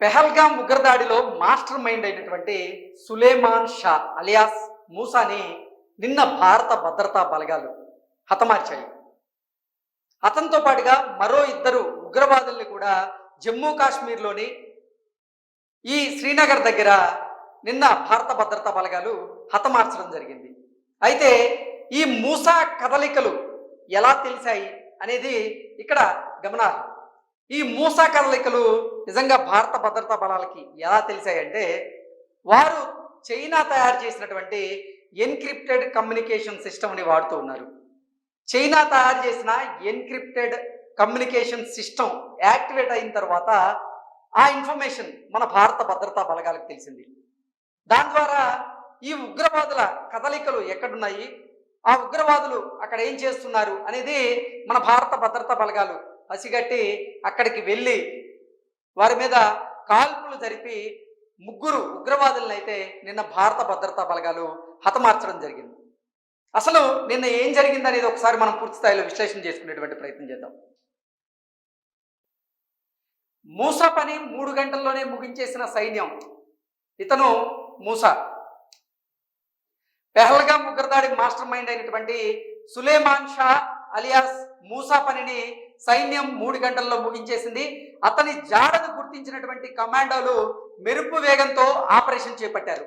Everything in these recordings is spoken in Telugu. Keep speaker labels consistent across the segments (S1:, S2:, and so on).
S1: పెహల్గాం ఉగ్రదాడిలో మాస్టర్ మైండ్ అయినటువంటి సులేమాన్ షా అలియాస్ మూసాని నిన్న భారత భద్రతా బలగాలు హతమార్చాయి. అతనితో పాటుగా మరో ఇద్దరు ఉగ్రవాదుల్ని కూడా జమ్మూ కాశ్మీర్లోని ఈ శ్రీనగర్ దగ్గర నిన్న భారత భద్రతా బలగాలు హతమార్చడం జరిగింది. అయితే ఈ మూసా కదలికలు ఎలా తెలిసాయి అనేది ఇక్కడ గమనార్హం. ఈ మూసా కదలికలు నిజంగా భారత భద్రతా బలాలకి ఎలా తెలిసాయంటే వారు చైనా తయారు చేసినటువంటి ఎన్క్రిప్టెడ్ కమ్యూనికేషన్ సిస్టమ్ని వాడుతూ ఉన్నారు. చైనా తయారు చేసిన ఎన్క్రిప్టెడ్ కమ్యూనికేషన్ సిస్టమ్ యాక్టివేట్ అయిన తర్వాత ఆ ఇన్ఫర్మేషన్ మన భారత భద్రతా బలగాలకు తెలిసింది. దాని ద్వారా ఈ ఉగ్రవాదుల కదలికలు ఎక్కడున్నాయి? ఆ ఉగ్రవాదులు అక్కడ ఏం చేస్తున్నారు? అనేది మన భారత భద్రతా బలగాలు పసిగట్టి అక్కడికి వెళ్ళి వారి మీద కాల్పులు జరిపి ముగ్గురు ఉగ్రవాదులను అయితే నిన్న భారత భద్రతా బలగాలు హతమార్చడం జరిగింది. అసలు నిన్న ఏం జరిగింది అనేది ఒకసారి మనం పూర్తి స్థాయిలో విశ్లేషణ చేసుకునేటువంటి ప్రయత్నం చేద్దాం. మూసా పని మూడు గంటల్లోనే ముగించేసిన సైన్యం ఇతను మూసా. పెహల్గాం ముగ్గురదాడి మాస్టర్ మైండ్ అయినటువంటి సులేమాన్ షా అలియాస్ మూసా పనిని సైన్యం మూడు గంటల్లో ముగించేసింది. అతని జాడను గుర్తించినటువంటి కమాండోలు మెరుపు వేగంతో ఆపరేషన్ చేపట్టారు.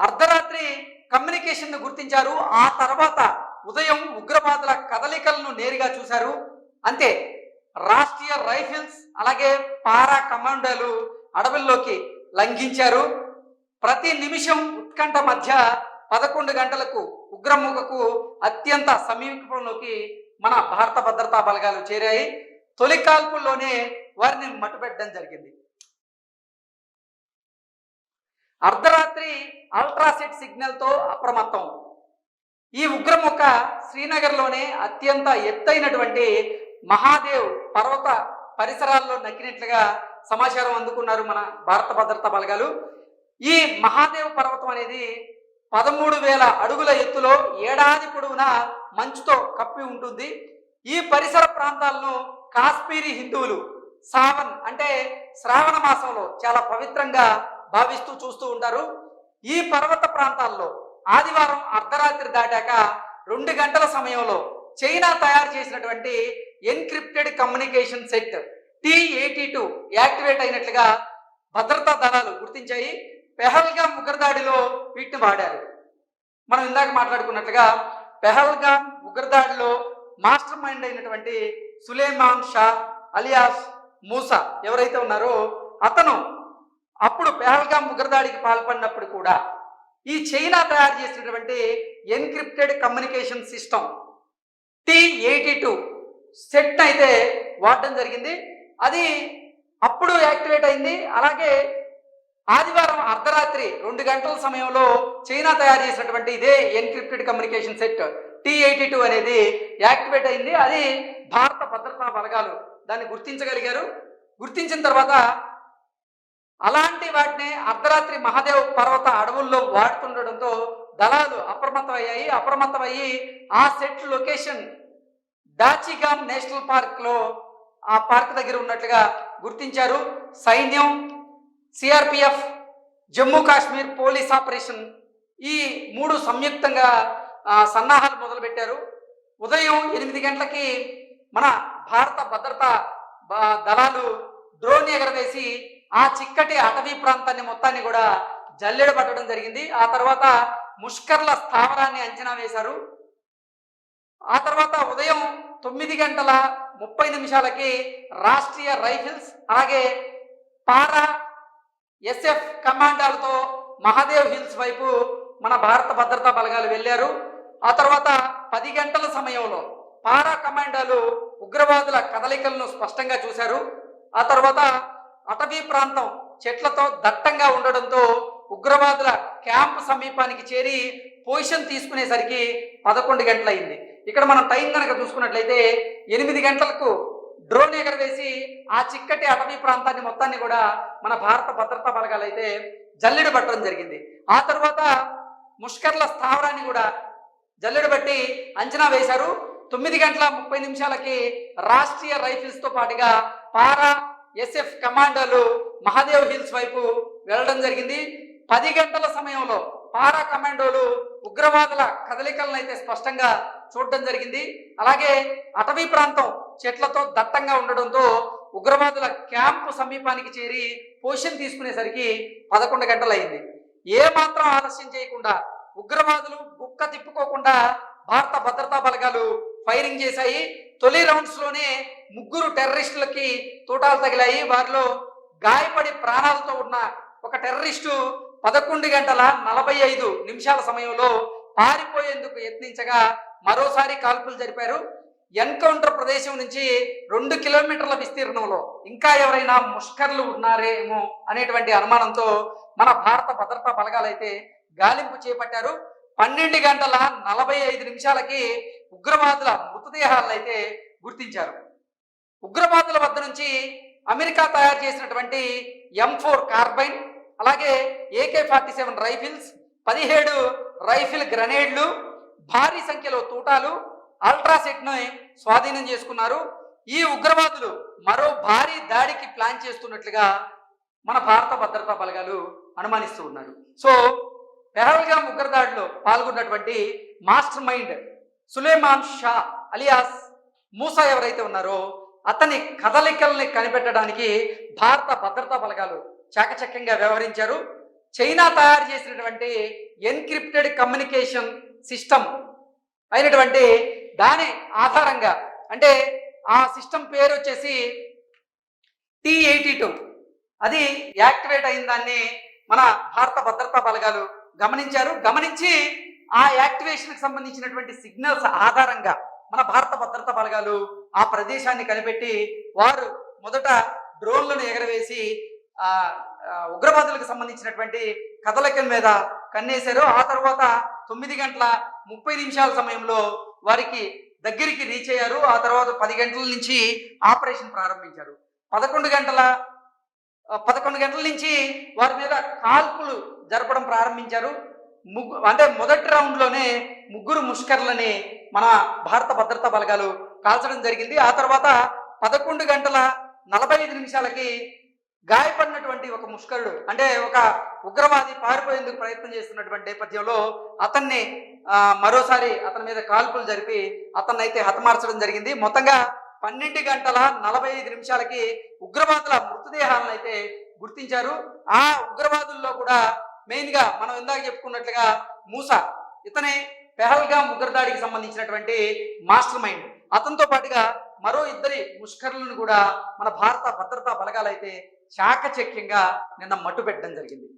S1: అర్ధరాత్రి కమ్యూనికేషన్ను గుర్తించారు. ఆ తర్వాత ఉదయం ఉగ్రవాదుల కదలికలను నేరుగా చూశారు. అంతే రాష్ట్రీయ రైఫిల్స్ అలాగే పారా కమాండోలు అడవుల్లోకి లంఘించారు. ప్రతి నిమిషం ఉత్కంఠ మధ్య పదకొండు గంటలకు ఉగ్రముఖకు అత్యంత సమీపంలోకి మన భారత భద్రతా బలగాలు చేరాయి. తొలి కాల్పుల్లోనే వారిని మట్టుపెట్టడం జరిగింది. అర్ధరాత్రి అల్ట్రాసెట్ సిగ్నల్తో అప్రమత్తం. ఈ ఉగ్రముఖ శ్రీనగర్లోనే అత్యంత ఎత్తైనటువంటి మహాదేవ్ పర్వత పరిసరాల్లో నక్కినట్లుగా సమాచారం అందుకున్నారు మన భారత భద్రతా బలగాలు. ఈ మహాదేవ్ పర్వతం అనేది పదమూడు వేల అడుగుల ఎత్తులో ఏడాది పొడవునా మంచుతో కప్పి ఉంటుంది. ఈ పరిసర ప్రాంతాలను కాశ్మీరీ హిందువులు సావన్ అంటే శ్రావణ మాసంలో చాలా పవిత్రంగా భావిస్తూ చూస్తూ ఉంటారు. ఈ పర్వత ప్రాంతాల్లో ఆదివారం అర్ధరాత్రి దాటాక రెండు గంటల సమయంలో చైనా తయారు చేసినటువంటి encrypted communication set T eighty two activate అయినట్లుగా భద్రతా దళాలు గుర్తించాయి. పెహల్గాం దాడిలో వీటిని వాడారు. మనం ఇందాక మాట్లాడుకున్నట్లుగా పెహల్గాం ఉగ్రదాడిలో మాస్టర్ మైండ్ అయినటువంటి సులేమాన్ షా అలియాస్ మూసా ఎవరైతే ఉన్నారో అతను అప్పుడు పెహల్గాం ఉగ్రదాడికి పాల్పడినప్పుడు కూడా ఈ చైనా తయారు చేసినటువంటి encrypted communication system T eighty two set అయితే వాడడం జరిగింది. అది అప్పుడు యాక్టివేట్ అయింది. అలాగే ఆదివారం అర్ధరాత్రి రెండు గంటల సమయంలో చైనా తయారు చేసినటువంటి ఇదే encrypted communication set T eighty two అనేది యాక్టివేట్ అయింది. అది భారత భద్రతా బలగాలు దాన్ని గుర్తించగలిగారు. గుర్తించిన తర్వాత అలాంటి వాటిని అర్ధరాత్రి మహాదేవ్ పర్వత అడవుల్లో వాడుతుండడంతో దళాలు అప్రమత్తమయ్యాయి. అప్రమత్తమయ్యి ఆ సెట్ లొకేషన్ దాచిగామ్ నేషనల్ పార్క్లో ఆ పార్క్ దగ్గర ఉన్నట్లుగా గుర్తించారు. సైన్యం CRPF Jammu Kashmir police operation ఈ మూడు సంయుక్తంగా సన్నాహాలు మొదలుపెట్టారు. ఉదయం ఎనిమిది గంటలకి మన భారత భద్రతా దళాలు డ్రోన్ ఎగరవేసి ఆ చిక్కటి అటవీ ప్రాంతాన్ని మొత్తాన్ని కూడా జల్లెడ పట్టడం జరిగింది. ఆ తర్వాత ముష్కర్ల స్థావరాన్ని అంచనా వేశారు. ఆ తర్వాత ఉదయం తొమ్మిది గంటల ముప్పై నిమిషాలకి రాష్ట్రీయ రైఫిల్స్ అలాగే పారా ఎస్ఎఫ్ కమాండాలతో మహాదేవ్ హిల్స్ వైపు మన భారత భద్రతా బలగాలు వెళ్ళారు. ఆ తర్వాత పది గంటల సమయంలో పారా కమాండాలు ఉగ్రవాదుల కదలికలను స్పష్టంగా చూశారు. ఆ తర్వాత అటవీ ప్రాంతం చెట్లతో దట్టంగా ఉండడంతో ఉగ్రవాదుల క్యాంప్ సమీపానికి చేరి పొజిషన్ తీసుకునేసరికి పదకొండు గంటలైంది. ఇక్కడ మనం టైం కనుక చూసుకున్నట్లయితే ఎనిమిది గంటలకు డ్రోన్ ఎగరవేసి ఆ చిక్కటి అటవీ ప్రాంతాన్ని మొత్తాన్ని కూడా మన భారత భద్రతా బలగాలు అయితే జల్లెడ పట్టడం జరిగింది. ఆ తర్వాత ముష్కర్ల స్థావరాన్ని కూడా జల్లెడ బట్టి అంచనా వేశారు. తొమ్మిది గంటల ముప్పై నిమిషాలకి రాష్ట్రీయ రైఫిల్స్తో పాటుగా పారా ఎస్ఎఫ్ కమాండోలు మహాదేవ్ హిల్స్ వైపు వెళ్ళడం జరిగింది. పది గంటల సమయంలో పారా కమాండోలు ఉగ్రవాదుల కదలికలను అయితే స్పష్టంగా చూడడం జరిగింది. అలాగే అటవీ ప్రాంతం చెట్లతో దట్టంగా ఉండడంతో ఉగ్రవాదుల క్యాంపు సమీపానికి చేరి పొజిషన్ తీసుకునేసరికి పదకొండు గంటలైంది. ఏ మాత్రం ఆలస్యం చేయకుండా ఉగ్రవాదులు గుక్క తిప్పుకోకుండా భారత భద్రతా బలగాలు ఫైరింగ్ చేశాయి. తొలి రౌండ్స్లోనే ముగ్గురు టెర్రరిస్టులకి తూటాలు తగిలాయి. వారిలో గాయపడి ప్రాణాలతో ఉన్న ఒక టెర్రరిస్టు పదకొండు గంటల నలభై ఐదు నిమిషాల సమయంలో పారిపోయేందుకు యత్నించగా మరోసారి కాల్పులు జరిపారు. ఎన్కౌంటర్ ప్రదేశం నుంచి రెండు కిలోమీటర్ల విస్తీర్ణంలో ఇంకా ఎవరైనా ముష్కర్లు ఉన్నారేమో అనేటువంటి అనుమానంతో మన భారత భద్రతా బలగాలైతే గాలింపు చేపట్టారు. పన్నెండు గంటల నలభై ఐదు నిమిషాలకి ఉగ్రవాదుల మృతదేహాలను అయితే గుర్తించారు. ఉగ్రవాదుల వద్ద నుంచి అమెరికా తయారు చేసినటువంటి ఎం ఫోర్ కార్బైన్ అలాగే ఏకే ఫార్టీ సెవెన్ రైఫిల్స్ పదిహేడు రైఫిల్ గ్రనేడ్లు భారీ సంఖ్యలో తూటాలు అల్ట్రాసెట్ను స్వాధీనం చేసుకున్నారు. ఈ ఉగ్రవాదులు మరో భారీ దాడికి ప్లాన్ చేస్తున్నట్లుగా మన భారత భద్రతా బలగాలు అనుమానిస్తూ ఉన్నారు. సో పెహల్గాం ఉగ్రదాడిలో పాల్గొన్నటువంటి master mind Suleman Shah alias Musa ఎవరైతే ఉన్నారో అతని కదలికల్ని కనిపెట్టడానికి భారత భద్రతా బలగాలు చాకచక్యంగా వ్యవహరించారు. చైనా తయారు చేసినటువంటి ఎన్క్రిప్టెడ్ కమ్యూనికేషన్ సిస్టమ్ అయినటువంటి దాని ఆధారంగా అంటే ఆ సిస్టమ్ పేరు వచ్చేసి టీ ఎయిటీ టూ అది యాక్టివేట్ అయిన దాన్ని మన భారత భద్రతా బలగాలు గమనించారు. గమనించి ఆ యాక్టివేషన్కి సంబంధించినటువంటి సిగ్నల్స్ ఆధారంగా మన భారత భద్రతా బలగాలు ఆ ప్రదేశాన్ని కనిపెట్టి వారు మొదట డ్రోన్లను ఎగరవేసి ఉగ్రవాదులకు సంబంధించినటువంటి కదలికల మీద కన్నేశారు. ఆ తర్వాత తొమ్మిది గంటల ముప్పై నిమిషాల సమయంలో వారికి దగ్గరికి రీచ్ అయ్యారు. ఆ తర్వాత పది గంటల నుంచి ఆపరేషన్ ప్రారంభించారు. పదకొండు గంటల పదకొండు గంటల నుంచి వారి మీద కాల్పులు జరపడం ప్రారంభించారు. ముగ్గు అంటే మొదటి రౌండ్లోనే ముగ్గురు ముష్కర్లని మన భారత భద్రతా బలగాలు కాల్చడం జరిగింది. ఆ తర్వాత పదకొండు గంటల నలభై ఐదు నిమిషాలకి గాయపడినటువంటి ఒక ముష్కరుడు అంటే ఒక ఉగ్రవాది పారిపోయేందుకు ప్రయత్నం చేస్తున్నటువంటి నేపథ్యంలో అతన్ని మరోసారి అతని మీద కాల్పులు జరిపి అతన్ని అయితే హతమార్చడం జరిగింది. మొత్తంగా పన్నెండు గంటల నలభై ఐదు నిమిషాలకి ఉగ్రవాదుల మృతదేహాలను అయితే గుర్తించారు. ఆ ఉగ్రవాదుల్లో కూడా మెయిన్గా మనం ఇందాక చెప్పుకున్నట్లుగా మూసా ఇతనే పెహల్గాం ఉగ్రదాడికి సంబంధించినటువంటి మాస్టర్ మైండ్ అతనితో పాటుగా మరో ఇద్దరి ముష్కరులను కూడా మన భారత భద్రతా బలగాలైతే శాఖచక్యంగా చాకచక్యంగా నిన్న మట్టు పెట్టడం జరిగింది.